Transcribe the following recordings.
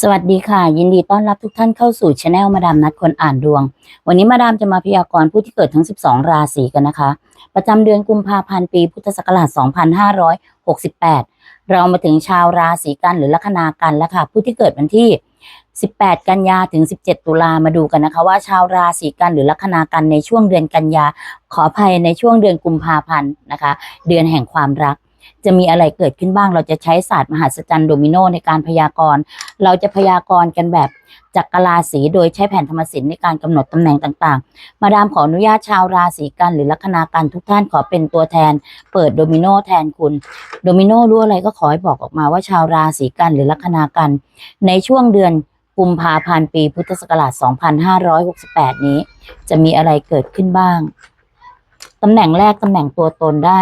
สวัสดีค่ะ ยินดีต้อนรับทุกท่านเข้าสู่ช anel มาดามนัดคนอ่านดวง วันนี้มาดามจะมาพยากรณ์ผู้ที่เกิดทั้ง 12 ราศีกันนะคะ ประจำเดือนกุมภาพันธ์ปีพุทธศักราช 2568 เรามาถึงชาวราศีกันหรือลัคนากันแล้วค่ะ ผู้ที่เกิดวันที่ 18 กันยาถึง 17 ตุลามาดูกันนะคะ ว่าชาวราศีกันหรือลัคนากันในช่วงเดือนกันยาขออภัยในช่วงเดือนกุมภาพันธ์นะคะ เดือนแห่งความรัก จะมีอะไรเกิดขึ้นบ้าง เราจะใช้ศาสตร์มหัศจรรย์โดมิโนในการพยากรณ์ เราจะพยากรณ์กันแบบจักรราศีโดยใช้แผ่นธรรมศิลป์ในการกำหนดตำแหน่งต่างๆ มาดามขออนุญาตชาวราศีกันหรือลัคนากันทุกท่านขอเป็นตัวแทน เปิดโดมิโนแทนคุณ โดมิโนรู้อะไรก็ขอให้บอกออกมาว่าชาวราศีกันหรือลัคนากัน ในช่วงเดือนกุมภาพันธ์ปีพุทธศักราช 2568 นี้ จะมีอะไรเกิดขึ้นบ้าง ตำแหน่งแรกตำแหน่งตัวตนได้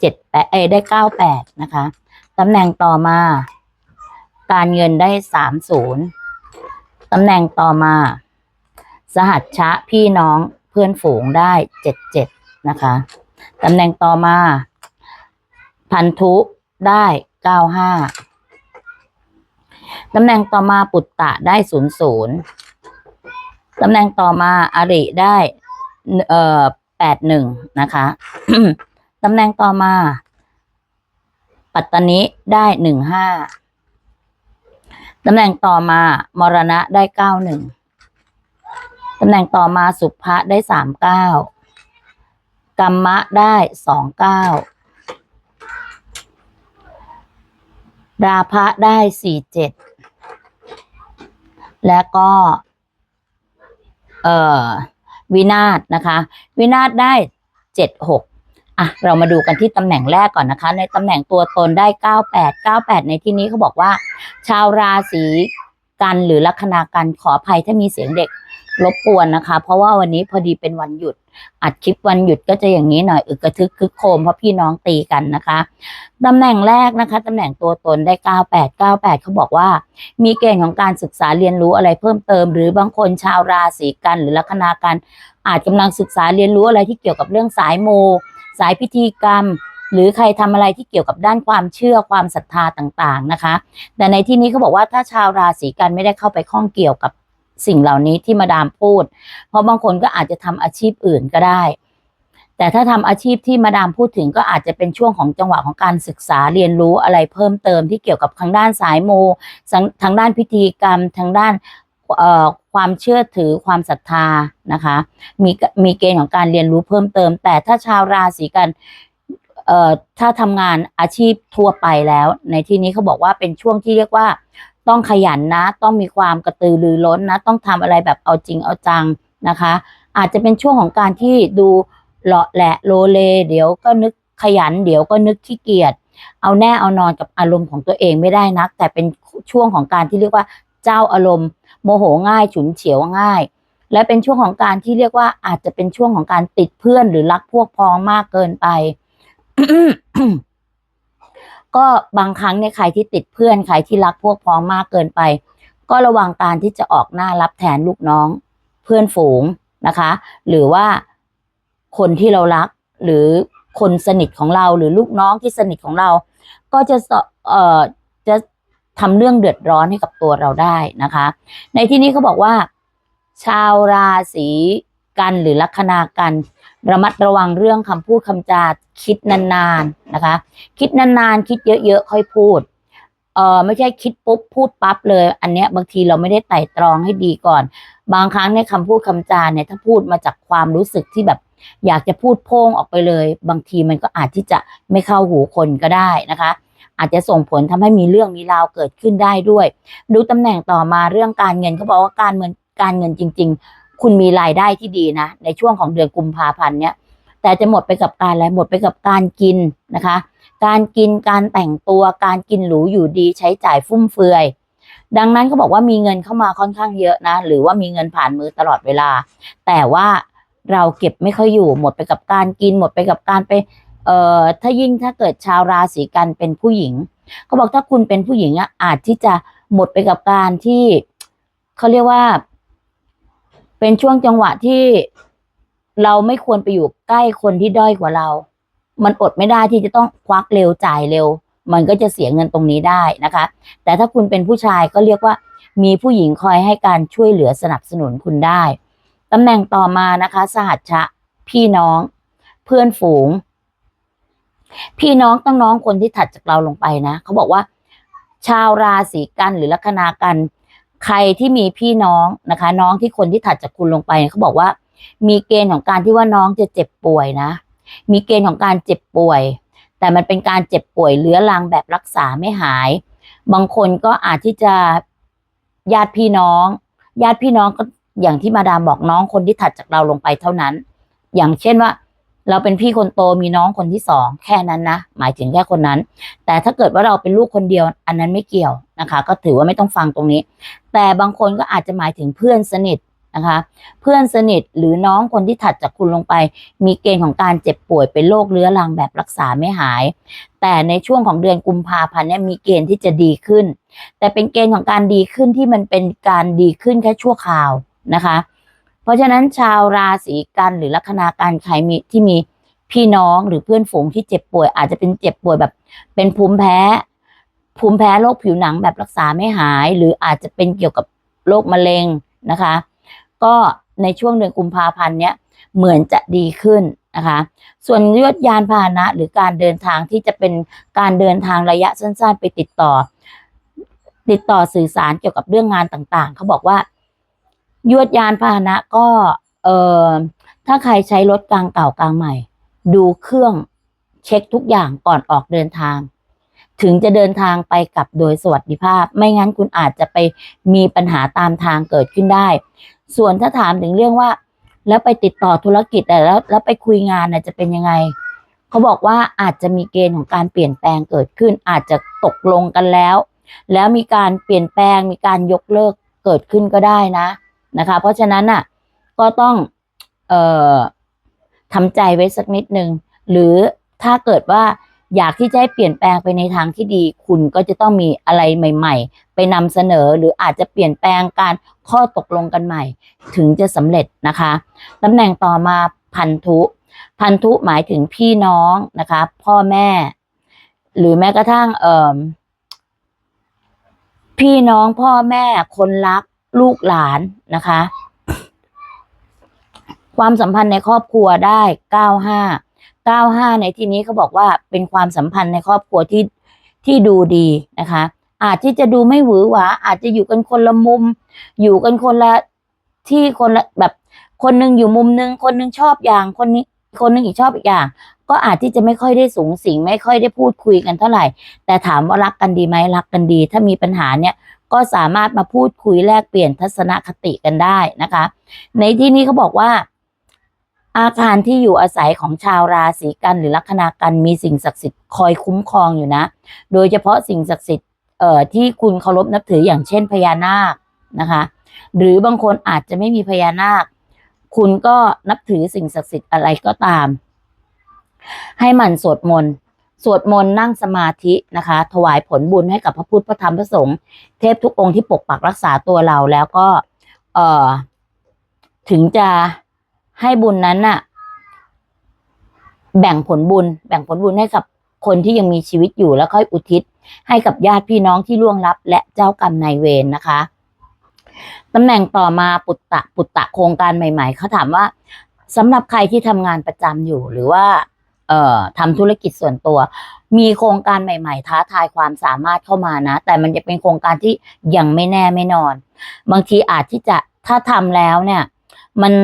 เจ็ดแปดเอได้เก้าแปดนะคะตำแหน่งต่อมา การเงินได้สามศูนย์ตำแหน่งต่อมา สหัชชะพี่น้องเพื่อนฝูงได้เจ็ดเจ็ดนะคะตำแหน่งต่อมา พันธุได้เก้าห้าตำแหน่งต่อมาปุตตะได้ศูนย์ศูนย์ตำแหน่งต่อมาอริได้เอ่อแปดหนึ่งนะคะ ตำแหน่งต่อมา ปัตตานิได้หนึ่งห้าตำแหน่งต่อมา มรณะได้เก้าหนึ่งตำแหน่งต่อมาสุภะได้สามเก้ากรรมะได้สองเก้าราพะได้สี่เจ็ดและก็ เอ่อ วินาศนะคะ วินาศได้เจ็ดหก อะเรามาดูกันที่ตำแหน่งแรกก่อนนะคะ ในตำแหน่งตัวตนได้ 98 98 ในที่นี้เขาบอกว่า ชาวราศีกันหรือลัคนากันขออภัยถ้ามีเสียงเด็กรบกวนนะคะ เพราะว่าวันนี้พอดีเป็นวันหยุด อัดคลิปวันหยุดก็จะอย่างนี้หน่อยอึกกระทึกคึกโครมเพราะพี่น้องตีกันนะคะตำแหน่งแรกนะคะตำแหน่งตัวตนได้ 98 98 เขาบอกว่า มีเกณฑ์ของการศึกษาเรียนรู้อะไรเพิ่มเติม หรือบางคนชาวราศีกันหรือลัคนากันอาจกำลังศึกษาเรียนรู้อะไรที่เกี่ยวกับเรื่องสายมู สายพิธีกรรม หรือใครทำอะไรที่เกี่ยวกับด้านความเชื่อความศรัทธาต่างๆนะคะ แต่ในที่นี้เขาบอกว่าถ้าชาวราศีกันไม่ได้เข้าไปข้องเกี่ยวกับสิ่งเหล่านี้ที่มาดามพูด เพราะบางคนก็อาจจะทำอาชีพอื่นก็ได้ แต่ถ้าทำอาชีพที่มาดามพูดถึงก็อาจจะเป็นช่วงของจังหวะของการศึกษาเรียนรู้อะไรเพิ่มเติมที่เกี่ยวกับทางด้านสายมูทางด้านพิธีกรรมทางด้าน ความเชื่อถือความศรัทธานะคะ มีมีเกณฑ์ของการเรียนรู้เพิ่มเติม แต่ถ้าชาวราศีกันเอ่อถ้าทำงานอาชีพทั่วไปแล้ว ในที่นี้เขาบอกว่าเป็นช่วงที่เรียกว่าต้องขยันนะ ต้องมีความกระตือรือร้นนะ ต้องทำอะไรแบบเอาจริงเอาจังนะคะ อาจจะเป็นช่วงของการที่ดูเลาะแหละโลเล เดี๋ยวก็นึกขยัน เดี๋ยวก็นึกขี้เกียจเอาแน่เอานอนกับอารมณ์ของตัวเองไม่ได้นัก แต่เป็นช่วงของการที่เรียกว่าเจ้าอารมณ์ โมโหง่ายฉุนเฉียวง่าย และเป็นช่วงของการที่เรียกว่าอาจจะเป็นช่วงของการติดเพื่อนหรือรักพวกพ้องมากเกินไป ก็บางครั้งเนี่ยใครที่ติดเพื่อนใครที่รักพวกพ้องมากเกินไป ก็ระวังการที่จะออกหน้ารับแทนลูกน้อง เพื่อนฝูงนะคะ หรือว่าคนที่เรารักหรือคนสนิทของเราหรือลูกน้องที่สนิทของเรา ก็จะสเอ่อ ทำเรื่องเดือดร้อนให้กับตัวเราได้นะคะ ในที่นี้เขาบอกว่า ชาวราศีกันหรือลัคนากัน ระมัดระวังเรื่องคำพูดคำจาคิดนานๆนะคะ คิดนานๆ คิดเยอะๆ ค่อยพูดเออไม่ใช่คิดปุ๊บพูดปั๊บเลย อันเนี้ยบางทีเราไม่ได้ไต่ตรองให้ดีก่อน บางครั้งเนี่ยคำพูดคำจาเนี่ยถ้าพูดมาจากความรู้สึกที่แบบ อยากจะพูดโพ่งออกไปเลย บางทีมันก็อาจที่จะไม่เข้าหูคนก็ได้นะคะ อาจจะส่งผลทำให้มีเรื่องมีราวเกิดขึ้นได้ด้วย ดูตำแหน่งต่อมาเรื่องการเงินเขาบอกว่าการเงินการเงินจริง ๆ คุณมีรายได้ที่ดีนะ ในช่วงของเดือนกุมภาพันธ์เนี่ยแต่จะหมดไปกับการอะไรหมดไปกับการกินนะคะ การกินการแต่งตัวการกินหรูอยู่ดีใช้จ่ายฟุ่มเฟือยดังนั้นเขาบอกว่ามีเงินเข้ามาค่อนข้างเยอะนะ หรือว่ามีเงินผ่านมือตลอดเวลา แต่ว่าเราเก็บไม่ค่อยอยู่หมดไปกับการกินหมดไปกับการไป เอ่อถ้ายิ่งถ้าเกิดชาวราศีกันเป็นผู้หญิงเขาบอกถ้าคุณเป็นผู้หญิงอะอาจที่จะหมดไปกับการที่เขาเรียกว่า เป็นช่วงจังหวะที่เราไม่ควรไปอยู่ใกล้คนที่ด้อยกว่าเรา มันอดไม่ได้ที่จะต้องควักเร็วจ่ายเร็ว มันก็จะเสียเงินตรงนี้ได้นะคะ แต่ถ้าคุณเป็นผู้ชายก็เรียกว่า มีผู้หญิงคอยให้การช่วยเหลือสนับสนุนคุณได้ตำแหน่งต่อมานะคะ สหัชชะ พี่น้อง เพื่อนฝูง พี่น้องต้องน้องคนที่ถัดจากเราลงไปนะเขาบอกว่า ชาวราศีกันหรือลัคนากัน ใครที่มีพี่น้องนะคะ น้องที่คนที่ถัดจากคุณลงไปเขาบอกว่า มีเกณฑ์ของการที่ว่าน้องจะเจ็บป่วยนะ มีเกณฑ์ของการเจ็บป่วย แต่มันเป็นการเจ็บป่วยเรื้อรังแบบรักษาไม่หาย บางคนก็อาจที่จะญาติพี่น้อง ญาติพี่น้องก็อย่างที่มาดามบอกน้องคนที่ถัดจากเราลงไปเท่านั้น อย่างเช่นว่า เราเป็นพี่คนโตมีน้องคนที่สองแค่นั้นนะหมายถึงแค่คนนั้น แต่ถ้าเกิดว่าเราเป็นลูกคนเดียว อันนั้นไม่เกี่ยวนะคะ ก็ถือว่าไม่ต้องฟังตรงนี้ แต่บางคนก็อาจจะหมายถึงเพื่อนสนิทนะคะ เพื่อนสนิทหรือน้องคนที่ถัดจากคุณลงไป มีเกณฑ์ของการเจ็บป่วยเป็นโรคเรื้อรังแบบรักษาไม่หาย แต่ในช่วงของเดือนกุมภาพันธ์เนี่ยมีเกณฑ์ที่จะดีขึ้น แต่เป็นเกณฑ์ของการดีขึ้นที่มันเป็นการดีขึ้นแค่ชั่วคราวนะคะ เพราะฉะนั้นชาวราศีกันหรือลัคนาการใครมีที่มีพี่น้องหรือเพื่อนฝูงที่เจ็บป่วย อาจจะเป็นเจ็บป่วยแบบ เป็นภูมิแพ้ ภูมิแพ้โรคผิวหนังแบบรักษาไม่หาย หรืออาจจะเป็นเกี่ยวกับโรคมะเร็งนะคะ ก็ในช่วงเดือนกุมภาพันธ์เนี้ยเหมือนจะดีขึ้นนะคะ ส่วนยวดยานพาหนะหรือการเดินทางที่จะเป็นการเดินทางระยะสั้น ๆ ไปติดต่อ ติดต่อสื่อสารเกี่ยวกับเรื่องงานต่างๆ เขาบอกว่า ยวดยานพาหนะก็เอ่อถ้าใครใช้รถกลางเก่ากลางใหม่ ดูเครื่องเช็คทุกอย่างก่อนออกเดินทาง ถึงจะเดินทางไปกลับโดยสวัสดิภาพ ไม่งั้นคุณอาจจะไปมีปัญหาตามทางเกิดขึ้นได้ ส่วนถ้าถามถึงเรื่องว่า แล้วไปติดต่อธุรกิจแต่แล้วแล้วไปคุยงานน่ะจะเป็นยังไงเขาบอกว่าอาจจะมีเกณฑ์ของการเปลี่ยนแปลงเกิดขึ้น อาจจะตกลงกันแล้ว แล้วมีการเปลี่ยนแปลงมีการยกเลิกเกิดขึ้นก็ได้นะ นะคะ เพราะฉะนั้นน่ะก็ต้องเอ่อทำใจไว้สักนิดนึง หรือถ้าเกิดว่าอยากที่จะให้เปลี่ยนแปลงไปในทางที่ดี คุณก็จะต้องมีอะไรใหม่ ๆ ไปนำเสนอหรืออาจจะเปลี่ยนแปลงการข้อตกลงกันใหม่ ถึงจะสำเร็จนะคะตำแหน่งต่อมาพันธุ พันธุหมายถึงพี่น้องนะคะ พ่อแม่ หรือแม้กระทั่งเอ่อพี่น้องพ่อแม่คนรัก ลูกหลานนะคะ ความสัมพันธ์ในครอบครัวได้เก้าห้าเก้าห้าในที่นี้เขาบอกว่าเป็นความสัมพันธ์ในครอบครัวที่ที่ดูดีนะคะ อาจที่จะดูไม่หวือหวาอาจจะอยู่กันคนละมุม อยู่กันคนละที่คนละแบบคนหนึงอยู่มุมหนึง คนหนึงชอบอย่างคนนี้คนหนึงอีกชอบอีกอย่าง ก็อาจที่จะไม่ค่อยได้สูงสิงไม่ค่อยได้พูดคุยกันเท่าไหร่ แต่ถามว่ารักกันดีไหมรักกันดี ถ้ามีปัญหาเนี่ย ก็สามารถมาพูดคุยแลกเปลี่ยนทัศนคติกันได้นะคะ ในที่นี้เขาบอกว่า อาคารที่อยู่อาศัยของชาวราศีกันหรือลัคนากันมีสิ่งศักดิ์สิทธิ์คอยคุ้มครองอยู่นะ โดยเฉพาะสิ่งศักดิ์สิทธิ์เอ่อที่คุณเคารพนับถืออย่างเช่นพญานาคนะคะ หรือบางคนอาจจะไม่มีพญานาค คุณก็นับถือสิ่งศักดิ์สิทธิ์อะไรก็ตาม ให้หมันสวดมนต์ สวดมนต์นั่งสมาธินะคะ ถวายผลบุญให้กับพระพุทธพระธรรมพระสงฆ์เทพทุกองค์ที่ปกปักรักษาตัวเราแล้วก็ เอ่อ ถึงจะให้บุญนั้นน่ะ แบ่งผลบุญ แบ่งผลบุญให้กับคนที่ยังมีชีวิตอยู่แล้วค่อยอุทิศ ให้กับญาติพี่น้องที่ล่วงลับ และเจ้ากรรมนายเวรนะคะตำแหน่งต่อมาปุตตะปุตตะโครงการใหม่ ๆเขาถามว่าสำหรับใครที่ทำงานประจำอยู่หรือว่า เอ่อทำธุรกิจส่วนตัว มีโครงการใหม่ ๆ ท้าทายความสามารถเข้ามานะ แต่มันจะเป็นโครงการที่ยังไม่แน่ไม่นอน บางทีอาจที่จะถ้าทำแล้วเนี่ย มัน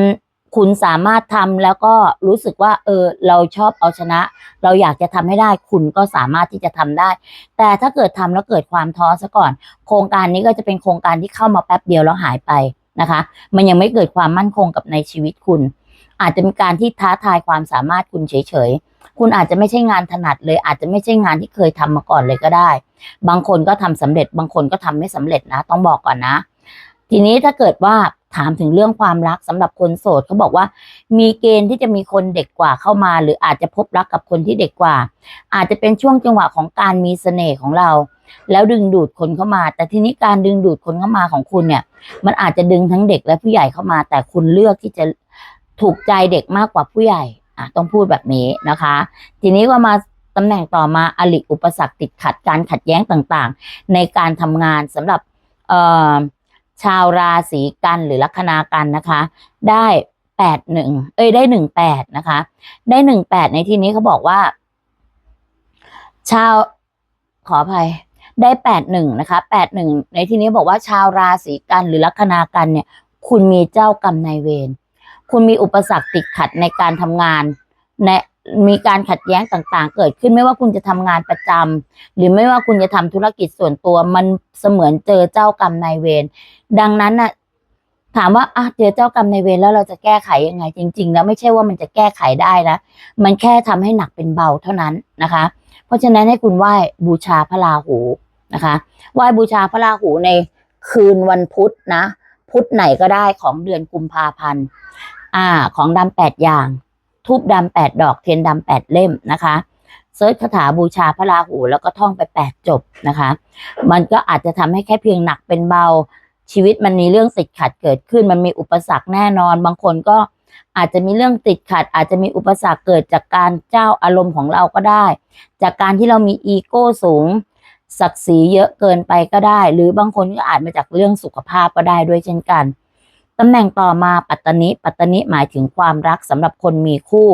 คุณสามารถทำแล้วก็รู้สึกว่า เออ เราชอบเอาชนะ เราอยากจะทำให้ได้ คุณก็สามารถที่จะทำได้ แต่ถ้าเกิดทำแล้วเกิดความท้อซะก่อน โครงการนี้ก็จะเป็นโครงการที่เข้ามาแป๊บเดียวแล้วหายไปนะคะ มันยังไม่เกิดความมั่นคงกับในชีวิตคุณ อาจจะมีการที่ท้าทายความสามารถคุณเฉยๆ คุณอาจจะไม่ใช่งานถนัดเลย อาจจะไม่ใช่งานที่เคยทำมาก่อนเลยก็ได้ บางคนก็ทำสำเร็จ บางคนก็ทำไม่สำเร็จนะ ต้องบอกก่อนนะ ทีนี้ถ้าเกิดว่าถามถึงเรื่องความรักสำหรับคนโสดเขาบอกว่า มีเกณฑ์ที่จะมีคนเด็กกว่าเข้ามา หรืออาจจะพบรักกับคนที่เด็กกว่า อาจจะเป็นช่วงจังหวะของการมีเสน่ห์ของเรา แล้วดึงดูดคนเข้ามา แต่ทีนี้การดึงดูดคนเข้ามาของคุณเนี่ย มันอาจจะดึงทั้งเด็กและผู้ใหญ่เข้ามา แต่คุณเลือกที่จะถูกใจเด็กมากกว่าผู้ใหญ่ อะต้องพูดแบบนี้นะคะ ทีนี้ก็มาตำแหน่งต่อมาอลิอุปสรรคติดขัดการขัดแย้งต่างๆ ในการทำงานสำหรับชาวราศีกันหรือลัคนากันนะคะ ได้แปดหนึ่งเอ้ยได้หนึ่งแปดนะคะ ได้หนึ่งแปดในที่นี้เขาบอกว่า ชาวขออภัยได้แปดหนึ่งนะคะแปดหนึ่งในที่นี้บอกว่าชาวราศีกันหรือลัคนากันเนี่ย คุณมีเจ้ากรรมนายเวร คุณมีอุปสรรคติดขัดในการทำงานในมีการขัดแย้งต่างๆ เกิดขึ้นไม่ว่าคุณจะทำงานประจำหรือไม่ว่าคุณจะทำธุรกิจส่วนตัวมันเสมือนเจอเจ้ากรรมนายเวรดังนั้นน่ะถามว่าอะเจอเจ้ากรรมนายเวรแล้วเราจะแก้ไขยังไง จริง ๆ แล้วไม่ใช่ว่ามันจะแก้ไขได้นะมันแค่ทำให้หนักเป็นเบาเท่านั้นนะคะ เพราะฉะนั้นให้คุณไหว้บูชาพระราหูนะคะไหว้บูชาพระราหูในคืนวันพุธนะ พุธไหนก็ได้ของเดือนกุมภาพันธ์ อ่า ของดำแปดอย่าง ทูบดำแปดดอกเทียนดำแปดเล่มนะคะเซิร์ชคาถาบูชาพระราหูแล้วก็ท่องไปแปดจบนะคะ มันก็อาจจะทำให้แค่เพียงหนักเป็นเบาชีวิตมันมีเรื่องติดขัดเกิดขึ้น มันมีอุปสรรคแน่นอน บางคนก็อาจจะมีเรื่องติดขัด อาจจะมีอุปสรรคเกิดจากการเจ้าอารมณ์ของเราก็ได้ จากการที่เรามีอีโก้สูง ศักดิ์ศรีเยอะเกินไปก็ได้ หรือบางคนก็อาจมาจากเรื่องสุขภาพก็ได้ด้วยเช่นกัน ตำแหน่งต่อมาปัตตนิปัตตนิหมายถึงความรักสำหรับคนมีคู่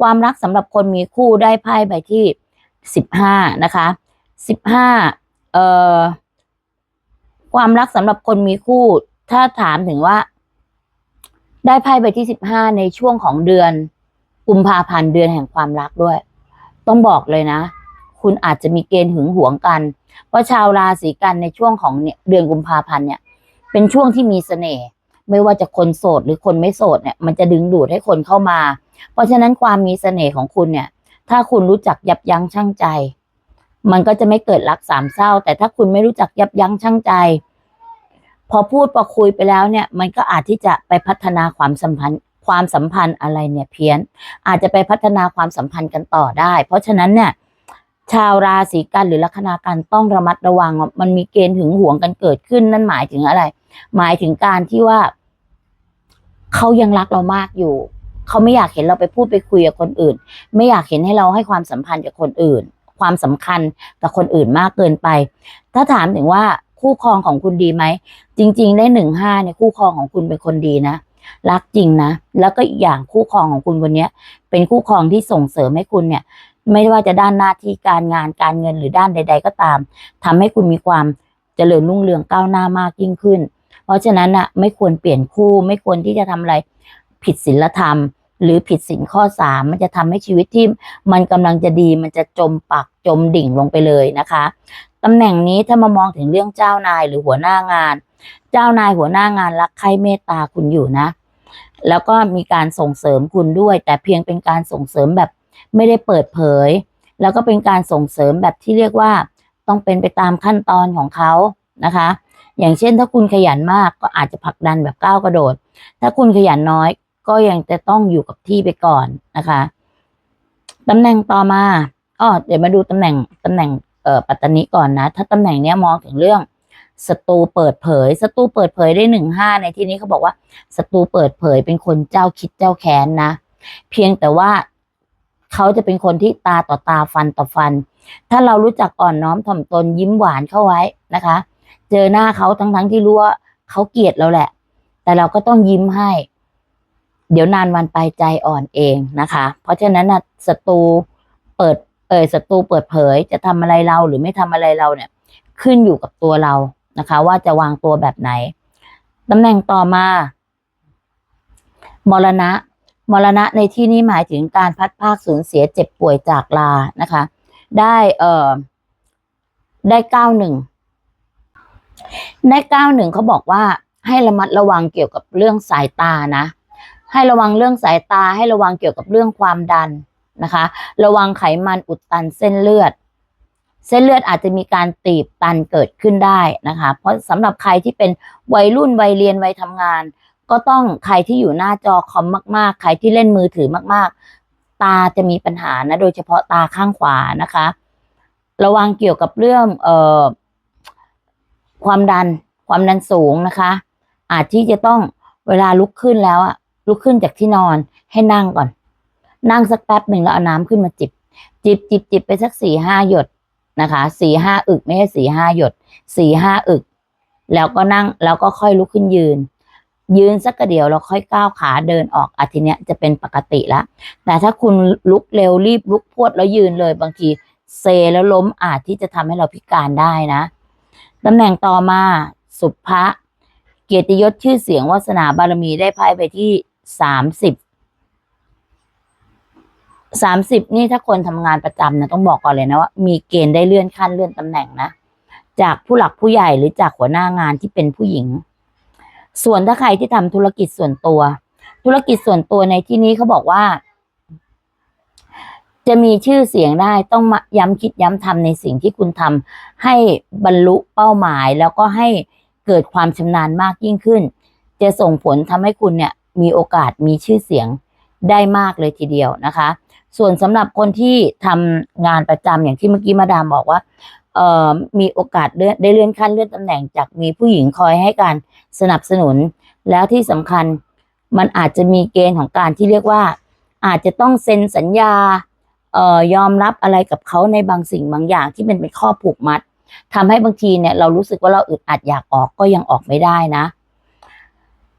ความรักสำหรับคนมีคู่ได้ไพ่ใบที่สิบห้านะคะสิบห้าเอ่อความรักสำหรับคนมีคู่ ถ้าถามถึงว่า ได้ไพ่ใบที่สิบห้าในช่วงของเดือนกุมภาพันธ์เดือนแห่งความรักด้วย ต้องบอกเลยนะ คุณอาจจะมีเกณฑ์หึงหวงกัน เพราะชาวราศีกันในช่วงของเนี่ยเดือนกุมภาพันธ์เนี่ย เป็นช่วงที่มีเสน่ห์ ไม่ว่าจะคนโสดหรือคนไม่โสดเนี่ยมันจะดึงดูดให้คนเข้ามา เพราะฉะนั้นความมีเสน่ห์ของคุณเนี่ย ถ้าคุณรู้จักยับยั้งชั่งใจ มันก็จะไม่เกิดรักสามเศร้า แต่ถ้าคุณไม่รู้จักยับยั้งชั่งใจ พอพูดพอคุยไปแล้วเนี่ย มันก็อาจที่จะไปพัฒนาความสัมพันธ์ความสัมพันธ์อะไรเนี่ยเพี้ยน อาจจะไปพัฒนาความสัมพันธ์กันต่อได้ เพราะฉะนั้นเนี่ยชาวราศีกันหรือลัคนากันต้องระมัดระวังมันมีเกณฑ์หึงหวงกันเกิดขึ้นนั่นหมายถึงอะไร หมายถึงการที่ว่า เขายังรักเรามากอยู่ เขาไม่อยากเห็นเราไปพูดไปคุยกับคนอื่น ไม่อยากเห็นให้เราให้ความสัมพันธ์กับคนอื่น ความสำคัญกับคนอื่นมากเกินไป ถ้าถามถึงว่าคู่ครองของคุณดีไหม จริง ๆ ได้หนึ่งห้าเนี่ยคู่ครองของคุณเป็นคนดีนะ รักจริงนะ แล้วก็อีกอย่างคู่ครองของคุณคนนี้เป็นคู่ครองที่ส่งเสริมให้คุณเนี่ย ไม่ว่าจะด้านหน้าที่การงานการเงินหรือด้านใด ๆ ก็ตามทำให้คุณมีความเจริญรุ่งเรืองก้าวหน้ามากยิ่งขึ้น เพราะฉะนั้นน่ะไม่ควรเปลี่ยนคู่ไม่ควรที่จะทำอะไรผิดศีลธรรม หรือผิดศีลข้อสามมันจะทำให้ชีวิตที่มันกำลังจะดีมันจะจมปักจมดิ่งลงไปเลยนะคะตำแหน่งนี้ถ้ามามองถึงเรื่องเจ้านายหรือหัวหน้างาน เจ้านายหัวหน้างานรักใคร่เมตตาคุณอยู่นะ แล้วก็มีการส่งเสริมคุณด้วย แต่เพียงเป็นการส่งเสริมแบบไม่ได้เปิดเผย แล้วก็เป็นการส่งเสริมแบบที่เรียกว่า ต้องเป็นไปตามขั้นตอนของเขานะคะ อย่างเช่น ถ้าคุณขยันมากก็อาจจะผลักดันแบบก้าวกระโดด ถ้าคุณขยันน้อยก็ยังจะต้องอยู่กับที่ไปก่อนนะคะตำแหน่งต่อมาอ๋อเดี๋ยวมาดูตำแหน่งตำแหน่งเอ่อปัตตานีก่อนนะ ถ้าตำแหน่งเนี้ยมองถึงเรื่องศัตรูเปิดเผยศัตรูเปิดเผยได้หนึ่งห้าในที่นี้เขาบอกว่าศัตรูเปิดเผยเป็นคนเจ้าคิดเจ้าแค้นนะ เพียงแต่ว่าเขาจะเป็นคนที่ตาต่อตาฟันต่อฟัน ถ้าเรารู้จักอ่อนน้อมถ่อมตนยิ้มหวานเข้าไว้นะคะ เจอหน้าเขาทั้งๆที่รู้ว่าเขาเกลียดเราแหละ แต่เราก็ต้องยิ้มให้ เดี๋ยวนานวันไปใจอ่อนเองนะคะ เพราะฉะนั้นนะศัตรูเปิดเออศัตรูเปิดเผย จะทำอะไรเราหรือไม่ทำอะไรเราเนี่ย ขึ้นอยู่กับตัวเรานะคะ ว่าจะวางตัวแบบไหนตำแหน่งต่อมามรณะ มรณะในที่นี้หมายถึงการพัดภาคสูญเสียเจ็บป่วยจากลานะคะ ได้เอ่อได้เก้าหนึ่ง ได้เก้าหนึ่งเขาบอกว่าให้ระมัดระวังเกี่ยวกับเรื่องสายตานะ ให้ระวังเรื่องสายตาให้ระวังเกี่ยวกับเรื่องความดันนะคะ ระวังไขมันอุดตันเส้นเลือด เส้นเลือดอาจจะมีการตีบตันเกิดขึ้นได้นะคะ เพราะสำหรับใครที่เป็นวัยรุ่นวัยเรียนวัยทำงาน ก็ต้องใครที่อยู่หน้าจอคอมมาก ๆ ใครที่เล่นมือถือมาก ๆ ตาจะมีปัญหานะ โดยเฉพาะตาข้างขวานะคะ ระวังเกี่ยวกับเรื่องเอ่อ ความดันความดันสูงนะคะ อาจที่จะต้องเวลาลุกขึ้นแล้วอะลุกขึ้นจากที่นอนให้นั่งก่อน นั่งสักแป๊บหนึ่งแล้วเอาน้ำขึ้นมาจิบ จิบจิบจิบไปสักสี่ห้าหยดนะคะสี่ห้าอึกไม่ใช่สี่ห้าหยดสี่ห้าอึก แล้วก็นั่งแล้วก็ค่อยลุกขึ้นยืน ยืนสักกระเดียวเราค่อยก้าวขาเดินออกอาทีเนี้ยจะเป็นปกติละแต่ถ้าคุณลุกเร็วรีบลุกพวดแล้วยืนเลยบางทีเซแล้วล้มอาจที่จะทำให้เราพิการได้นะ ตำแหน่งต่อมาสุภะเกียรติยศชื่อเสียงวาสนาบารมีได้ไพ่ไปที่สามสิบสามสิบนี่ถ้าคนทำงานประจำนะต้องบอกก่อนเลยนะว่ามีเกณฑ์ได้เลื่อนขั้นเลื่อนตำแหน่งนะจากผู้หลักผู้ใหญ่หรือจากหัวหน้างานที่เป็นผู้หญิง ส่วนถ้าใครที่ทำธุรกิจส่วนตัว ธุรกิจส่วนตัวในที่นี้เขาบอกว่า จะมีชื่อเสียงได้ต้องย้ำคิดย้ำทำในสิ่งที่คุณทำให้บรรลุเป้าหมาย แล้วก็ให้เกิดความชำนาญมากยิ่งขึ้น จะส่งผลทำให้คุณเนี่ยมีโอกาสมีชื่อเสียงได้มากเลยทีเดียวนะคะ ส่วนสำหรับคนที่ทำงานประจำอย่างที่เมื่อกี้มาดามบอกว่าเอ่อมีโอกาสเลื่อนได้เลื่อนขั้นเลื่อนตำแหน่งจากมีผู้หญิงคอยให้การสนับสนุน แล้วที่สำคัญมันอาจจะมีเกณฑ์ของการที่เรียกว่า อาจจะต้องเซ็นสัญญา ยอมรับอะไรกับเขาในบางสิ่งบางอย่างที่เป็นเป็นข้อผูกมัดทำให้บางทีเนี่ยเรารู้สึกว่าเราอึดอัดอยากออกก็ยังออกไม่ได้นะ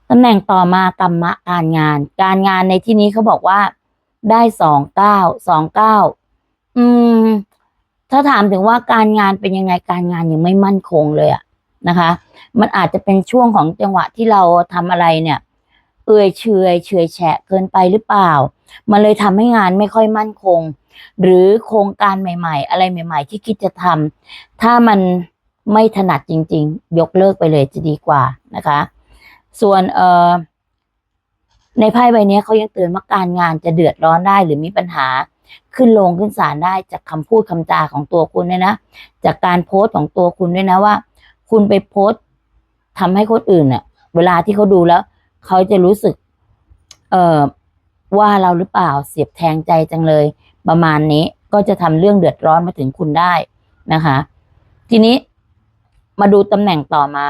ตำแหน่งต่อมากรรมะการงาน การงานในที่นี้เขาบอกว่า ได้สองเก้าสองเก้าอืม ถ้าถามถึงว่าการงานเป็นยังไงการงานยังไม่มั่นคงเลยอะนะคะ มันอาจจะเป็นช่วงของจังหวะที่เราทำอะไรเนี่ย เอื่อยเฉยเฉยแฉะเกินไปหรือเปล่า มันเลยทำให้งานไม่ค่อยมั่นคง หรือโครงการใหม่ ๆ อะไรใหม่ ๆ ที่คิดจะทำถ้ามันไม่ถนัดจริง ๆ ยกเลิกไปเลยจะดีกว่านะคะ ส่วนเอ่อในไพ่ใบนี้เขายังเตือนว่าการงานจะเดือดร้อนได้หรือมีปัญหาขึ้นลงขึ้นศาลได้จากคำพูดคำจาของตัวคุณด้วยนะ จากการโพสต์ของตัวคุณด้วยนะว่า คุณไปโพสต์ทำให้คนอื่นเน่ะ เวลาที่เขาดูแล้ว เขาจะรู้สึก เอ่อว่าเราหรือเปล่าเสียบแทงใจจังเลย ประมาณนี้ก็จะทำเรื่องเดือดร้อนมาถึงคุณได้นะคะ ทีนี้มาดูตำแหน่งต่อมา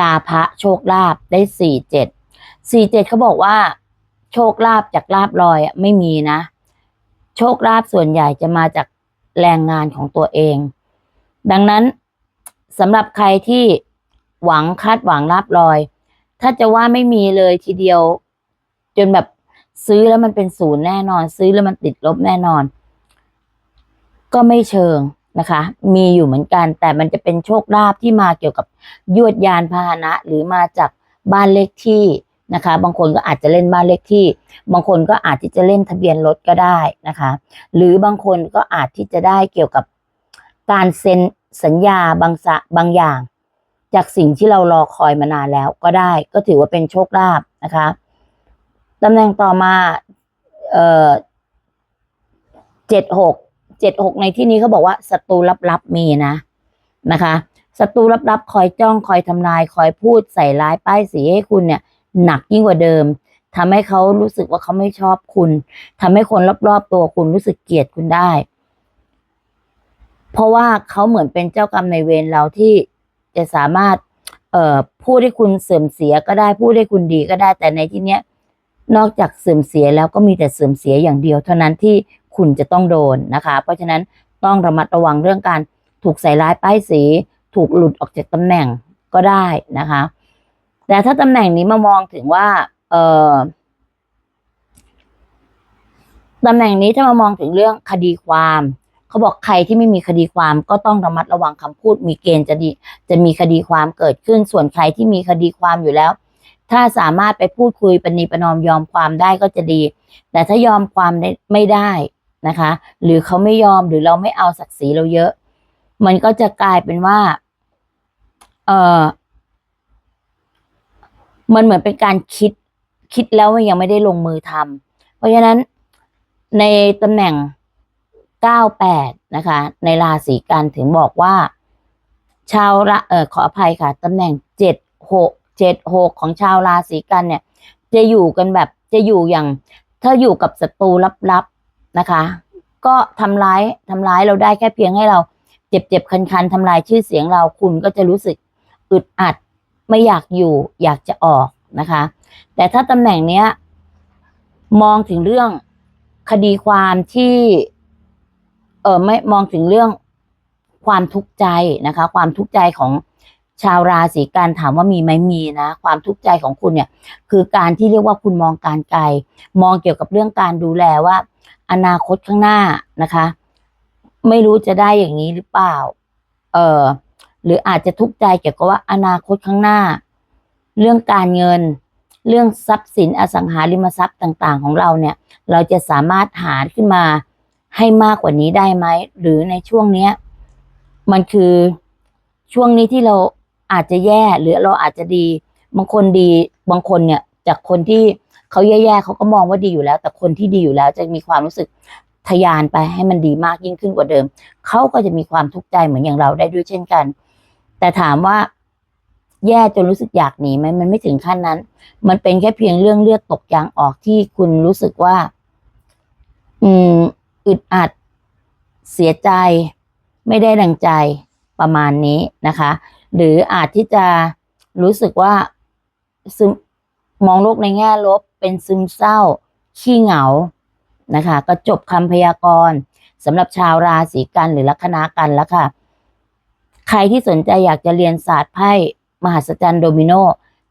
ลาภะโชคลาภได้สี่เจ็ดสี่เจ็ดเขาบอกว่า โชคลาภจากลาบลอยไม่มีนะ โชคลาภส่วนใหญ่จะมาจากแรงงานของตัวเอง ดังนั้นสำหรับใครที่หวังคาดหวังลาบลอย ถ้าจะว่าไม่มีเลยทีเดียว จนแบบ ซื้อแล้วมันเป็นศูนย์แน่นอน ซื้อแล้วมันติดลบแน่นอน ก็ไม่เชิงนะคะ มีอยู่เหมือนกัน แต่มันจะเป็นโชคลาภที่มาเกี่ยวกับยวดยานพาหนะ หรือมาจากบ้านเลขที่นะคะ บางคนก็อาจจะเล่นบ้านเลขที่ บางคนก็อาจที่จะเล่นทะเบียนรถก็ได้นะคะ หรือบางคนก็อาจที่จะได้เกี่ยวกับการเซ็นสัญญาบางสะบางอย่าง จากสิ่งที่เรารอคอยมานานแล้วก็ได้ ก็ถือว่าเป็นโชคลาภนะคะ ตำแหน่งต่อมา เอ่อเจ็ดหกเจ็ดหกในที่นี้เขาบอกว่าศัตรูลับๆมีนะนะคะศัตรูลับๆคอยจ้องคอยทำลาย คอยพูดใส่ร้ายป้ายสีให้คุณเนี่ย หนักยิ่งกว่าเดิมทำให้เขารู้สึกว่าเขาไม่ชอบคุณทำให้คนรอบๆตัวคุณรู้สึกเกลียดคุณได้ เพราะว่าเขาเหมือนเป็นเจ้ากรรมในเวรเราที่จะสามารถ เอ่อพูดให้คุณเสื่อมเสียก็ได้พูดให้คุณดีก็ได้แต่ในที่เนี้ย นอกจากเสื่อมเสียแล้วก็มีแต่เสื่อมเสียอย่างเดียว เท่านั้นที่คุณจะต้องโดนนะคะ เพราะฉะนั้นต้องระมัดระวังเรื่องการถูกใส่ร้ายป้ายสี ถูกหลุดออกจากตำแหน่งก็ได้นะคะ แต่ถ้าตำแหน่งนี้มามองถึงว่าเออตำแหน่งนี้ถ้ามามองถึงเรื่องคดีความเขาบอกใครที่ไม่มีคดีความก็ต้องระมัดระวังคำพูด มีเกณฑ์จะดีจะมีคดีความเกิดขึ้น ส่วนใครที่มีคดีความอยู่แล้ว ถ้าสามารถไปพูดคุยปณีประนอมยอมความได้ก็จะดี แต่ถ้ายอมความไม่ได้นะคะ หรือเขาไม่ยอมหรือเราไม่เอาศักดิ์ศรีเราเยอะ มันก็จะกลายเป็นว่า เออมันเหมือนเป็นการคิดคิดแล้วยังไม่ได้ลงมือทำเพราะฉะนั้นในตำแหน่ง 98 นะคะ ในราศีกันถึงบอกว่า ชาวละเออขออภัยค่ะตำแหน่ง 76 76ของชาวราศีกันเนี่ย จะอยู่กันแบบจะอยู่อย่างถ้าอยู่กับศัตรูลับๆนะคะ ก็ทำร้ายทำร้ายเราได้แค่เพียงให้เราเจ็บเจ็บคันคันๆทำลายชื่อเสียงเราคุณก็จะรู้สึกอึดอัดไม่อยากอยู่อยากจะออกนะคะ แต่ถ้าตำแหน่งเนี้ย มองถึงเรื่องคดีความที่ เออไม่มองถึงเรื่องความทุกข์ใจนะคะ ความทุกข์ใจของ ชาวราศีกันถามว่ามีไหมมีนะ ความทุกข์ใจของคุณเนี่ยคือการที่เรียกว่าคุณมองการไกล มองเกี่ยวกับเรื่องการดูแลว่า อนาคตข้างหน้านะคะ ไม่รู้จะได้อย่างนี้หรือเปล่า เออหรืออาจจะทุกข์ใจเกี่ยวกับว่าอนาคตข้างหน้า เรื่องการเงิน เรื่องทรัพย์สินอสังหาริมทรัพย์ต่างๆ ของเราเนี่ย เราจะสามารถหาขึ้นมาให้มากกว่านี้ได้ไหมหรือในช่วงเนี้ย มันคือช่วงนี้ที่เรา อาจจะแย่หรือเราอาจจะดี บางคนดีบางคนเนี่ยจากคนที่เขาแย่ๆเขาก็มองว่าดีอยู่แล้ว แต่คนที่ดีอยู่แล้วจะมีความรู้สึกทะยานไปให้มันดีมากยิ่งขึ้นกว่าเดิม เขาก็จะมีความทุกข์ใจเหมือนอย่างเราได้ด้วยเช่นกัน แต่ถามว่าแย่จนรู้สึกอยากหนีไหมมันไม่ถึงขั้นนั้น มันเป็นแค่เพียงเรื่องเลือดตกยางออกที่คุณรู้สึกว่า อืมอึดอัด เสียใจ ไม่ได้ดังใจประมาณนี้นะคะ หรืออาจที่จะรู้สึกว่าซึมมองโลกในแง่ลบ เป็นซึมเศร้า ขี้เหงานะคะ ก็จบคำพยากรณ์สำหรับชาวราศีกันหรือลัคนากันแล้วค่ะ ใครที่สนใจอยากจะเรียนศาสตร์ไพ่มหัศจรรย์โดมิโน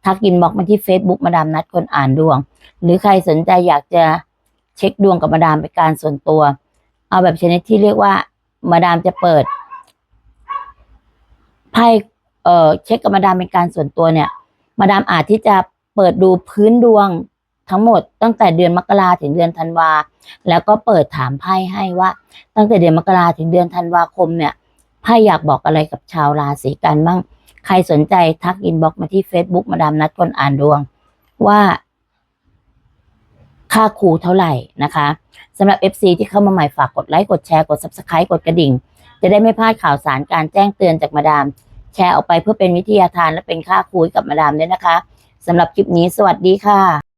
ทักอินบ็อกมาที่ Facebook มาดามนัดคนอ่านดวง หรือใครสนใจอยากจะเช็คดวงกับมาดามเป็นการส่วนตัว เอาแบบชนิดที่เรียกว่ามาดามจะเปิดไพ่ เอ่อเช็คกับมาดามเป็นการส่วนตัวเนี่ย มาดามอาจที่จะเปิดดูพื้นดวงทั้งหมดตั้งแต่เดือนมกราถึงเดือนธันวา แล้วก็เปิดถามไพ่ให้ว่า ตั้งแต่เดือนมกราถึงเดือนธันวาคมเนี่ยไพ่อยากบอกอะไรกับชาวราศีกันบ้างใครสนใจทักอินบ็อกมาที่ Facebook มาดามนัดคนอ่านดวง ว่า ค่าครูเท่าไหร่นะคะสำหรับ FC ที่เข้ามาใหม่ฝากกดไลค์กดแชร์กด Subscribe กดกระดิ่ง จะได้ไม่พลาดข่าวสารการแจ้งเตือนจากมาดาม แชร์ออกไปเพื่อเป็นวิทยาทานและเป็นค่าคุยกับมาดามด้วยนะคะสำหรับคลิปนี้สวัสดีค่ะ